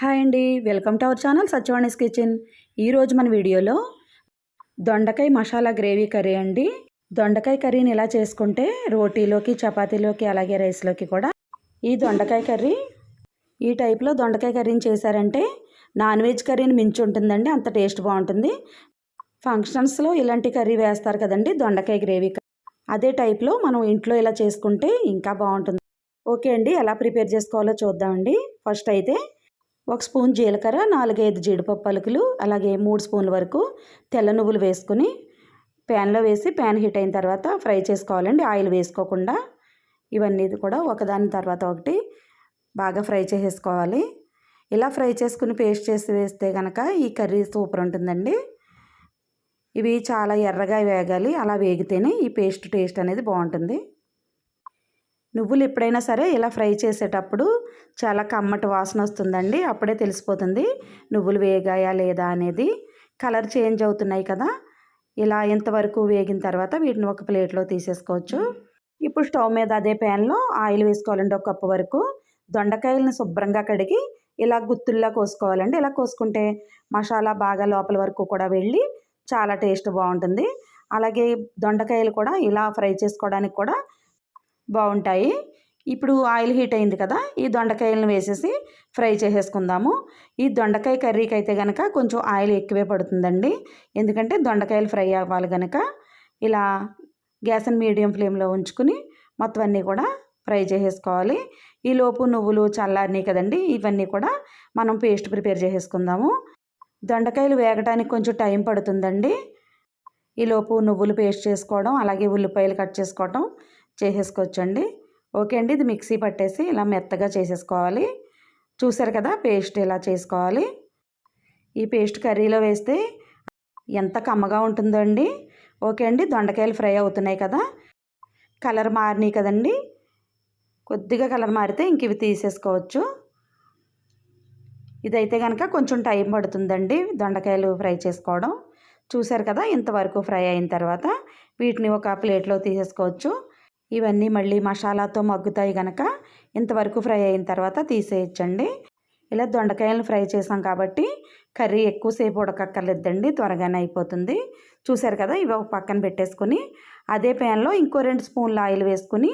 Hi అండి. Welcome to our channel Satyavani's kitchen. ఈరోజు మన వీడియోలో దొండకాయ మసాలా గ్రేవీ కర్రీ అండి. దొండకాయ కర్రీని ఇలా చేసుకుంటే రోటీలోకి చపాతీలోకి అలాగే రైస్లోకి కూడా ఈ దొండకాయ కర్రీ ఈ టైప్లో దొండకాయ కర్రీని చేశారంటే నాన్ వెజ్ కర్రీని మించి ఉంటుందండి. అంత టేస్ట్ బాగుంటుంది. ఫంక్షన్స్లో ఇలాంటి కర్రీ వేస్తారు కదండి దొండకాయ గ్రేవీ అదే టైప్లో మనం ఇంట్లో ఇలా చేసుకుంటే ఇంకా బాగుంటుంది. ఓకే అండి ఎలా ప్రిపేర్ చేసుకోవాలో చూద్దామండి. ఫస్ట్ అయితే ఒక స్పూన్ జీలకర్ర నాలుగైదు జీడిపప్పు పలుకులు అలాగే మూడు స్పూన్ల వరకు తెల్ల నువ్వులు వేసుకుని ప్యాన్లో వేసి ప్యాన్ హీట్ అయిన తర్వాత ఫ్రై చేసుకోవాలండి. ఆయిల్ వేసుకోకుండా ఇవన్నీ కూడా ఒకదాని తర్వాత ఒకటి బాగా ఫ్రై చేసేసుకోవాలి. ఇలా ఫ్రై చేసుకుని పేస్ట్ చేసి వేస్తే కనుక ఈ కర్రీ సూపర్ ఉంటుందండి. ఇవి చాలా ఎర్రగా వేగాలి. అలా వేగితేనే ఈ పేస్ట్ టేస్ట్ అనేది బాగుంటుంది. నువ్వులు ఎప్పుడైనా సరే ఇలా ఫ్రై చేసేటప్పుడు చాలా కమ్మటి వాసన వస్తుందండి అప్పుడే తెలిసిపోతుంది నువ్వులు వేగాయా లేదా అనేది. కలర్ చేంజ్ అవుతున్నాయి కదా ఇలా ఇంతవరకు వేగిన తర్వాత వీటిని ఒక ప్లేట్లో తీసేసుకోవచ్చు. ఇప్పుడు స్టవ్ మీద అదే ప్యాన్లో ఆయిల్ వేసుకోవాలండి ఒక కప్పు వరకు. దొండకాయలను శుభ్రంగా కడిగి ఇలా గుత్తుల్లా కోసుకోవాలండి. ఇలా కోసుకుంటే మసాలా బాగా లోపల వరకు కూడా వెళ్ళి చాలా టేస్ట్ బాగుంటుంది. అలాగే దొండకాయలు కూడా ఇలా ఫ్రై చేసుకోవడానికి కూడా బాగుంటాయి. ఇప్పుడు ఆయిల్ హీట్ అయింది కదా ఈ దొండకాయలను వేసేసి ఫ్రై చేసేసుకుందాము. ఈ దొండకాయ కర్రీకి అయితే కనుక కొంచెం ఆయిల్ ఎక్కువే పడుతుందండి. ఎందుకంటే దొండకాయలు ఫ్రై అవ్వాలి కనుక ఇలా గ్యాస్ని మీడియం ఫ్లేమ్లో ఉంచుకుని మొత్తం అన్నీ కూడా ఫ్రై చేసేసుకోవాలి. ఈలోపు నువ్వులు చల్లారినాయి కదండి ఇవన్నీ కూడా మనం పేస్ట్ ప్రిపేర్ చేసేసుకుందాము. దొండకాయలు వేగటానికి కొంచెం టైం పడుతుందండి. ఈలోపు నువ్వులు పేస్ట్ చేసుకోవడం అలాగే ఉల్లిపాయలు కట్ చేసుకోవడం చేసేసుకోవచ్చండి. ఓకే అండి. ఇది మిక్సీ పట్టేసి ఇలా మెత్తగా చేసేసుకోవాలి. చూసారు కదా పేస్ట్ ఇలా చేసుకోవాలి. ఈ పేస్ట్ కర్రీలో వేస్తే ఎంత కమ్మగా ఉంటుందో అండి ఓకే అండి. దొండకాయలు ఫ్రై అవుతున్నాయి కదా. కలర్ మారినాయి కదండి. కొద్దిగా కలర్ మారితే ఇంక ఇవి తీసేసుకోవచ్చు. ఇదైతే కనుక కొంచెం టైం పడుతుందండి దొండకాయలు ఫ్రై చేసుకోవడం. చూసారు కదా ఇంతవరకు ఫ్రై అయిన తర్వాత వీటిని ఒక ప్లేట్లో తీసేసుకోవచ్చు. ఇవన్నీ మళ్ళీ మసాలాతో మగ్గుతాయి కనుక ఇంతవరకు ఫ్రై అయిన తర్వాత తీసేయచ్చండి. ఇలా దొండకాయలను ఫ్రై చేసాం కాబట్టి కర్రీ ఎక్కువసేపు ఉడకక్కర్లేదండి త్వరగానే అయిపోతుంది. చూసారు కదా ఇవి ఒక పక్కన పెట్టేసుకుని అదే ప్యాన్లో ఇంకో రెండు స్పూన్ల ఆయిల్ వేసుకుని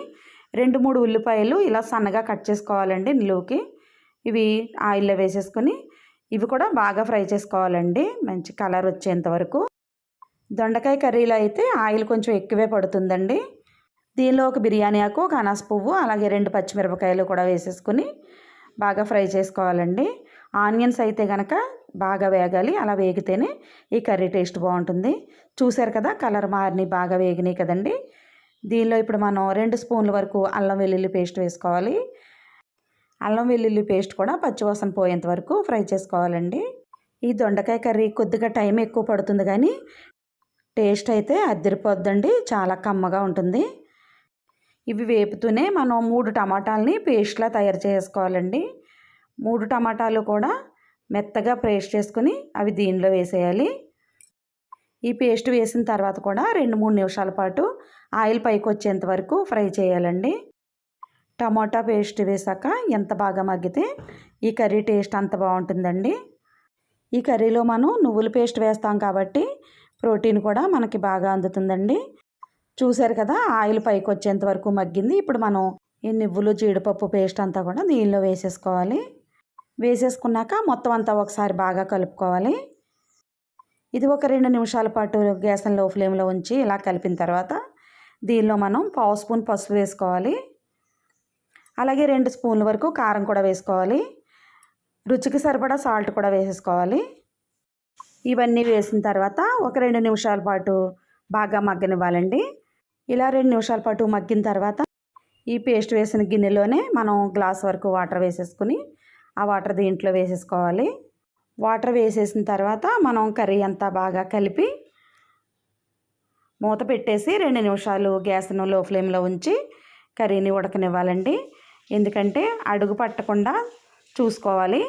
రెండు మూడు ఉల్లిపాయలు ఇలా సన్నగా కట్ చేసుకోవాలండి నిలువుకి ఇవి ఆయిల్లో వేసేసుకొని ఇవి కూడా బాగా ఫ్రై చేసుకోవాలండి మంచి కలర్ వచ్చేంత వరకు. దొండకాయ కర్రీలో అయితే ఆయిల్ కొంచెం ఎక్కువే పడుతుందండి. దీనిలో ఒక బిర్యానీ ఆకు ఒక అనాస పువ్వు అలాగే రెండు పచ్చిమిరపకాయలు కూడా వేసేసుకుని బాగా ఫ్రై చేసుకోవాలండి. ఆనియన్స్ అయితే కనుక బాగా వేగాలి అలా వేగితేనే ఈ కర్రీ టేస్ట్ బాగుంటుంది. చూసారు కదా కలర్ మారిని బాగా వేగినాయి కదండి. దీనిలో ఇప్పుడు మనం రెండు స్పూన్ల వరకు అల్లం వెల్లుల్లి పేస్ట్ వేసుకోవాలి. అల్లం వెల్లుల్లి పేస్ట్ కూడా పచ్చివాసన పోయేంత వరకు ఫ్రై చేసుకోవాలండి. ఈ దొండకాయ కర్రీ కొద్దిగా టైం ఎక్కువ పడుతుంది కానీ టేస్ట్ అయితే అద్దరిపోద్దండి చాలా కమ్మగా ఉంటుంది. ఇవి వేపుతూనే మనం మూడు టమాటాలని పేస్ట్లా తయారు చేసుకోవాలండి. మూడు టమాటాలు కూడా మెత్తగా పేస్ట్ చేసుకుని అవి దీనిలో వేసేయాలి. ఈ పేస్ట్ వేసిన తర్వాత కూడా రెండు మూడు నిమిషాల పాటు ఆయిల్ పైకి వచ్చేంత వరకు ఫ్రై చేయాలండి. టమాటా పేస్ట్ వేసాక ఎంత బాగా మగ్గితే ఈ కర్రీ టేస్ట్ అంత బాగుంటుందండి. ఈ కర్రీలో మనం నువ్వుల పేస్ట్ వేస్తాం కాబట్టి ప్రోటీన్ కూడా మనకి బాగా అందుతుందండి. చూశారు కదా ఆయిల్ పైకి వచ్చేంత వరకు మగ్గింది. ఇప్పుడు మనం ఈ నువ్వులు జీడిపప్పు పేస్ట్ అంతా కూడా దీనిలో వేసేసుకోవాలి. వేసేసుకున్నాక మొత్తం అంతా ఒకసారి బాగా కలుపుకోవాలి. ఇది ఒక రెండు నిమిషాల పాటు గ్యాస్ని లో ఫ్లేమ్లో ఉంచి ఇలా కలిపిన తర్వాత దీనిలో మనం పావు స్పూన్ పసుపు వేసుకోవాలి. అలాగే రెండు స్పూన్ల వరకు కారం కూడా వేసుకోవాలి. రుచికి సరిపడా సాల్ట్ కూడా వేసేసుకోవాలి. ఇవన్నీ వేసిన తర్వాత ఒక రెండు నిమిషాల పాటు బాగా మగ్గనివ్వాలండి. ఇలా రెండు నిమిషాల పాటు మగ్గిన తర్వాత ఈ పేస్ట్ వేసిన గిన్నెలోనే మనం గ్లాస్ వరకు వాటర్ వేసేసుకుని ఆ వాటర్ దీంట్లో వేసేసుకోవాలి. వాటర్ వేసేసిన తర్వాత మనం కర్రీ అంతా బాగా కలిపి మూత పెట్టేసి రెండు నిమిషాలు గ్యాస్ను లో ఫ్లేమ్లో ఉంచి కర్రీని ఉడకనివ్వాలండి. ఎందుకంటే అడుగు పట్టకుండా చూసుకోవాలి.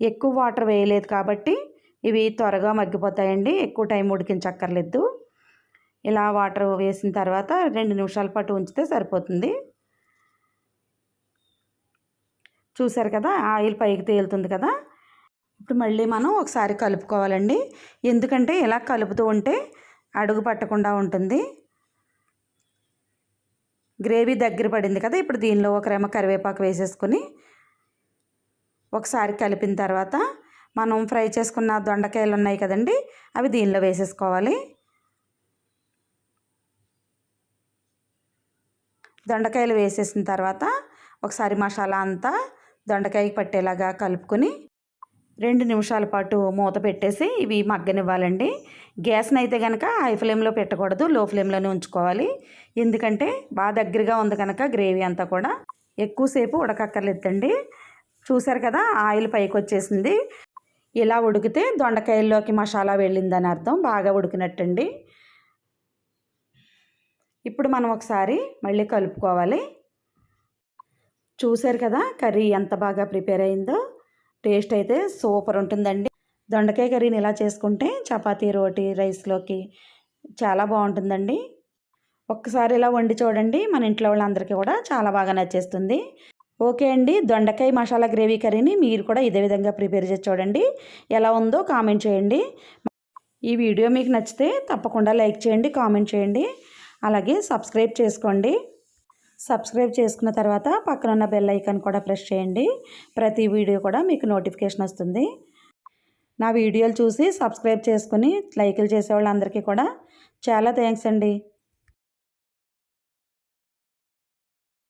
ఎక్కువ వాటర్ వేయలేదు కాబట్టి ఇవి త్వరగా మగ్గిపోతాయండి. ఎక్కువ టైం ఉడికించక్కర్లేదు. ఇలా వాటర్ వేసిన తర్వాత రెండు నిమిషాల పాటు ఉంచితే సరిపోతుంది. చూసారు కదా ఆయిల్ పైకి తేలుతుంది కదా. ఇప్పుడు మళ్ళీ మనం ఒకసారి కలుపుకోవాలండి. ఎందుకంటే ఇలా కలుపుతూ ఉంటే అడుగు పట్టకుండా ఉంటుంది. గ్రేవీ దగ్గర పడింది కదా ఇప్పుడు దీనిలో ఒక రెమ్మ కరివేపాకు వేసేసుకొని ఒకసారి కలిపిన తర్వాత మనం ఫ్రై చేసుకున్న దొండకాయలు ఉన్నాయి కదండి అవి దీనిలో వేసేసుకోవాలి. దొండకాయలు వేసేసిన తర్వాత ఒకసారి మసాలా అంతా దొండకాయకి పట్టేలాగా కలుపుకొని రెండు నిమిషాల పాటు మూత పెట్టేసి ఇవి మగ్గనివ్వాలండి. గ్యాస్ని అయితే కనుక హై ఫ్లేమ్లో పెట్టకూడదు లో ఫ్లేమ్లోనే ఉంచుకోవాలి. ఎందుకంటే బాగా దగ్గరగా ఉంది కనుక గ్రేవీ అంతా కూడా. ఎక్కువసేపు ఉడకక్కర్లేదండి. చూసారు కదా ఆయిల్ పైకి వచ్చేసింది. ఇలా ఉడికితే దొండకాయల్లోకి మసాలా వెళ్ళిందని అర్థం. బాగా ఉడికినట్టండి. ఇప్పుడు మనం ఒకసారి మళ్ళీ కలుపుకోవాలి. చూసారు కదా కర్రీ ఎంత బాగా ప్రిపేర్ అయిందో. టేస్ట్ అయితే సూపర్ ఉంటుందండి. దొండకాయ కర్రీని ఇలా చేసుకుంటే చపాతీ రోటీ రైస్లోకి చాలా బాగుంటుందండి. ఒక్కసారి ఇలా వండి చూడండి. మన ఇంట్లో వాళ్ళందరికీ కూడా చాలా బాగా నచ్చేస్తుంది. ఓకే అండి. దొండకాయ మసాలా గ్రేవీ కర్రీని మీరు కూడా ఇదే విధంగా ప్రిపేర్ చేసి చూడండి. ఎలా ఉందో కామెంట్ చేయండి. ఈ వీడియో మీకు నచ్చితే తప్పకుండా లైక్ చేయండి కామెంట్ చేయండి. అలాగే సబ్స్క్రైబ్ చేసుకోండి. సబ్స్క్రైబ్ చేసుకున్న తర్వాత పక్కన ఉన్న బెల్ ఐకాన్ కూడా ప్రెస్ చేయండి. ప్రతి వీడియో కూడా మీకు నోటిఫికేషన్ వస్తుంది. నా వీడియోలు చూసి సబ్స్క్రైబ్ చేసుకుని లైకులు చేసే వాళ్ళందరికీ కూడా చాలా థ్యాంక్స్ అండి.